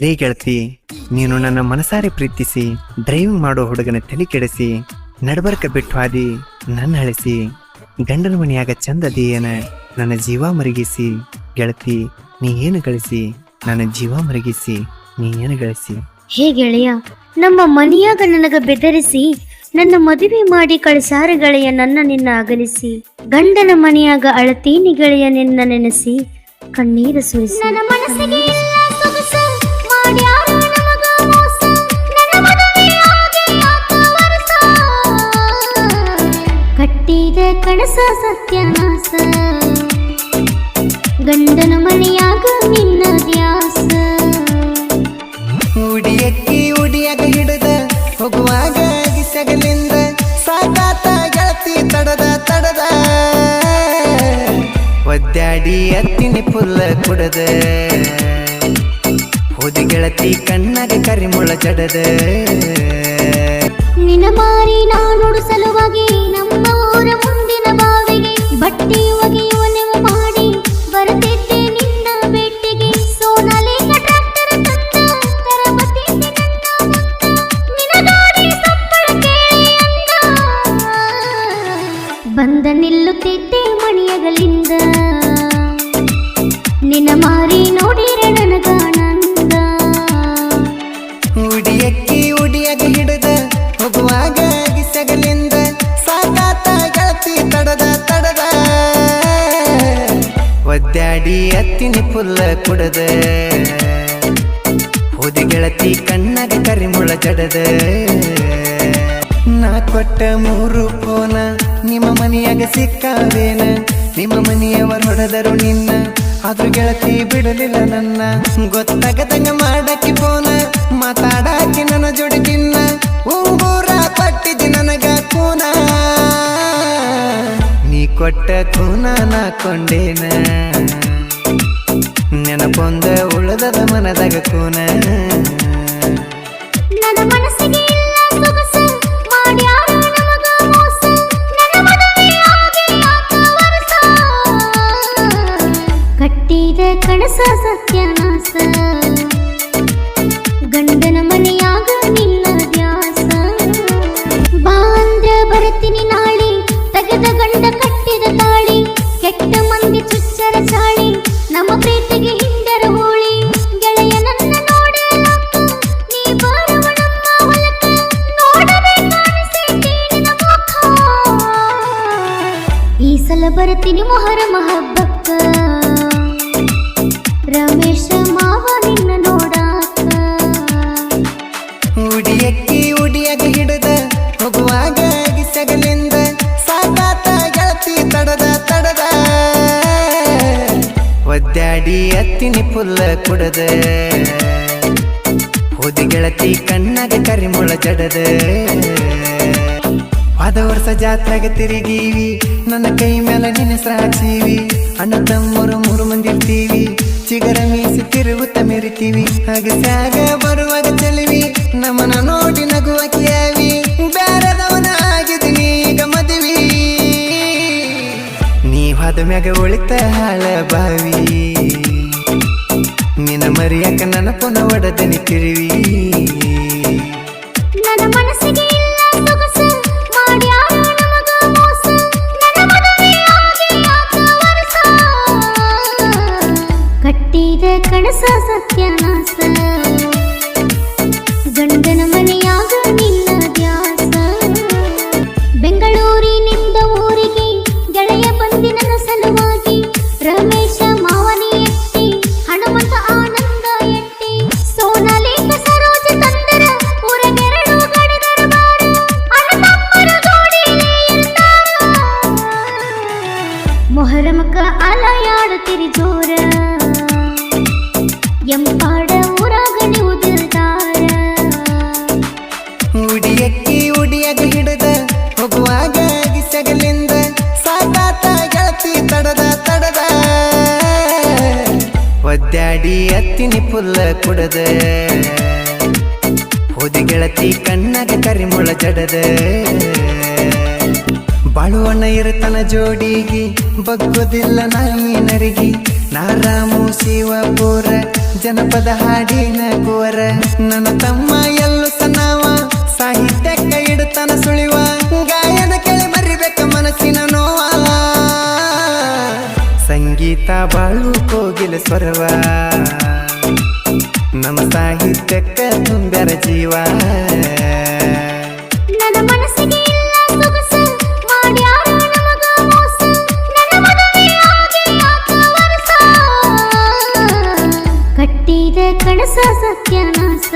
ರೇ ಗೆಳತಿ ನೀನು ನನ್ನ ಮನಸಾರೆ ಪ್ರೀತಿಸಿ ಡ್ರೈವಿಂಗ್ ಮಾಡೋ ಹುಡುಗನ ತಲೆ ಕೆಡಿಸಿ ನಡಬರ್ಕ ಬಿಟ್ಟು ಹಾದಿ ನನ್ನ ಅಳಿಸಿ ಗಂಡನ ಮನೆಯಾಗ ಚಂದದಿ ಏನ ನನ್ನ ಜೀವ ಮರಗಿಸಿ ಗೆಳತಿ ನೀ ಏನು ಗಳಿಸಿ ನನ್ನ ಜೀವ ಮರಗಿಸಿ ನೀ ಏನು ಗಳಿಸಿ. ಹೇ ಗೆಳೆಯ ನಮ್ಮ ಮನೆಯಾಗ ನನಗ ಬೆದರಿಸಿ ನನ್ನ ಮದುವೆ ಮಾಡಿ ಕಳಿಸಾರ ಗೆಳೆಯ ನನ್ನ ನಿನ್ನ ಅಗಲಿಸಿ ಗಂಡನ ಮನೆಯಾಗ ಅಳತೀನಿ ಗೆಳೆಯ ನಿನ್ನ ನೆನೆಸಿ ಕಣ್ಣೀರ ಸುರಿಸಿ. ನನ್ನ ಮನಸ್ಸಿಗೆ ಕನಸ ಸತ್ಯನಾಸ ಗಂಡನ ಮನೆಯಾಗ ನಿನ್ನ ದ್ಯಾಸ ಉಡಿಯಕ್ಕಿ ಉಡಿಯಾಗ ಹಿಡಿದ ಹೋಗುವಾಗ ಸಗಲಿಂದ ಸಾಕಾತ ಗೆಳತಿ ತಡದ ತಡದ. ಒದ್ದಾಡಿ ಅತ್ತಿನಿ ಪುಲ್ಲ ಕುಡದ. ಹೋದಿ ಗೆಳತಿ ಕಣ್ಣಾಗ ಕರಿಮುಳ ಚಡದ. ನಿನ್ನ ಮಾರಿ ನಾನು ಸಲುವಾಗಿ ನಮ್ಮ ಬಂದ ನಿಲ್ಲುತ್ತಿದ್ದೆ ಮಣಿಯಗಲಿಂದ ನಿನ್ನ ಮಾರಿ ನೋಡಿರೆ ಅತ್ತಿನಿ ಪುಲ್ಲ ಕುಡದ. ಓದಿ ಗೆಳತಿ ಕಣ್ಣಾಗ ಕರಿಮುಳ ಜಡದೆ. ನಾ ಕೊಟ್ಟ ಮೂರು ಫೋನ ನಿಮ್ಮ ಮನೆಯಾಗ ಸಿಕ್ಕಾವೇನ? ನಿಮ್ಮ ಮನೆಯವರು ಹೊಡೆದರು ನಿನ್ನ, ಆದ್ರೂ ಗೆಳತಿ ಬಿಡಲಿಲ್ಲ ನನ್ನ. ಗೊತ್ತಾಗದಂಗ ಮಾಡಕ್ಕೆ ಫೋನ ಮಾತಾಡಾಕಿ ನನ್ನ ಜೋಡಿ ತಿನ್ನ ಉಂಗೂರ ಕೊಟ್ಟಿದ್ದಿ ನನಗ ಕೂನ. ನೀ ಕೊಟ್ಟ ಕೂನ ನಾ ಕೊಂಡೇನ? ನೆನಪೊಂದ ಉಳದದ ಮನದಾಗ ಕೂನ. ನನ್ನ ಮನಸ್ಸಿಗೆ ಇಲ್ಲ ಬರ್ತೀನಿ ಮೊಹರ ಮಹಬ್ಬಕ್ಕ. ರಮೇಶ ಮಾವ ನಿನ್ನ ನೋಡಾಕ. ಉಡಿಯಕ್ಕಿ ಉಡಿಯಾಗ ಹಿಡಿದ ಹೋಗುವಾಗ ಸಗಲಿಂದ ಸಾಕಾತ ಗೆಳತಿ ತಡದ ತಡದ. ಒದ್ದಾಡಿ ಅತ್ತಿನಿ ಪುಲ್ಲ ಕುಡದ. ಹೋದಿ ಗೆಳತಿ ಕಣ್ಣಾಗ ಕರಿಮುಳ ಜಡದ. ಹೋದ ವರ್ಷ ಜಾತ್ರೆಗೆ ತಿರುಗೀವಿ. ನನ್ನ ಕೈ ಮೇಲೆ ನಿನ್ನ ಸಾಕ್ಷೀವಿ ಅಣ್ಣ ತಮ್ಮರು ಮೂರು ಮಂದಿ ಇರ್ತೀವಿ. ಚಿಗರ ಮೀಸಿ ತಿರುಗುತ್ತ ಮೆರಿತೀವಿ. ಹಾಗೆ ಸಾಗ ಬರುವಾಗ ಚೆಲುವಿ ನಮ್ಮನ ನೋಡಿ ನಗುವ ಕಿಯಾವಿ. ಬ್ಯಾರದವನ ಆಗಿದ್ದೀನಿ ಈಗ ಮದುವೆ. ನೀ ಹೋದ ಮ್ಯಾಗ ಉಳಿತ ಹಾಳ ಬಾವಿ. ನಿನ್ನ ಮರಿಯಾಕ ನನ್ನ ಪುನ ಒಡದನಿ ತಿರುವಿ ಮೊಹರಮಕ ಅಲಯಾಡುತ್ತಿರಿ ಜೋರ ಎಂಪಾಡ ಊರಾಗ ನೀವು ದಿಲ್ದಾರ ಉಡಿಯಕ್ಕಿ ಉಡಿಯಾಗ ಹಿಡಿದ ಹೋಗುವಾಗ ಸಗಲಿಂದ ಸಾಕಾತ ಗೆಳತಿ ತಡದ ತಡದ ಒದ್ದಾಡಿ ಅತ್ತಿನಿ ಪುಲ್ಲ ಕುಡದ ಹೋದಿ ಗೆಳತಿ ಕಣ್ಣಾಗ ಕರಿಮುಳ ಜಡದ ಬಾಳುವಣ್ಣ ಇರತನ ಜೋಡಿಗಿ, ಬಗ್ಗೋದಿಲ್ಲ ನಾಯಿ ನರಿಗಿ ನಾರಾಮು ಶಿವಪುರ, ಜನಪದ ಹಾಡಿನ ಕೋರ ನನ್ನ ತಮ್ಮ ಎಲ್ಲೂ ತನವ ಸಾಹಿತ್ಯಕ್ಕ ಇಡುತ್ತಾನ ಸುಳಿವ. ಗಾಯನ ಕೇಳಿ ಬರಿಬೇಕ ಮನಸ್ಸಿನ ನೋವ. ಸಂಗೀತ ಬಾಳು ಕೋಗಿಲ ಸ್ವರವ. ನಮ್ಮ ಸಾಹಿತ್ಯಕ್ಕೆ ತುಂಬ್ಯಾರ ಜೀವ. ಕಟ್ಟಿದ ಸತ್ಯನಾಸ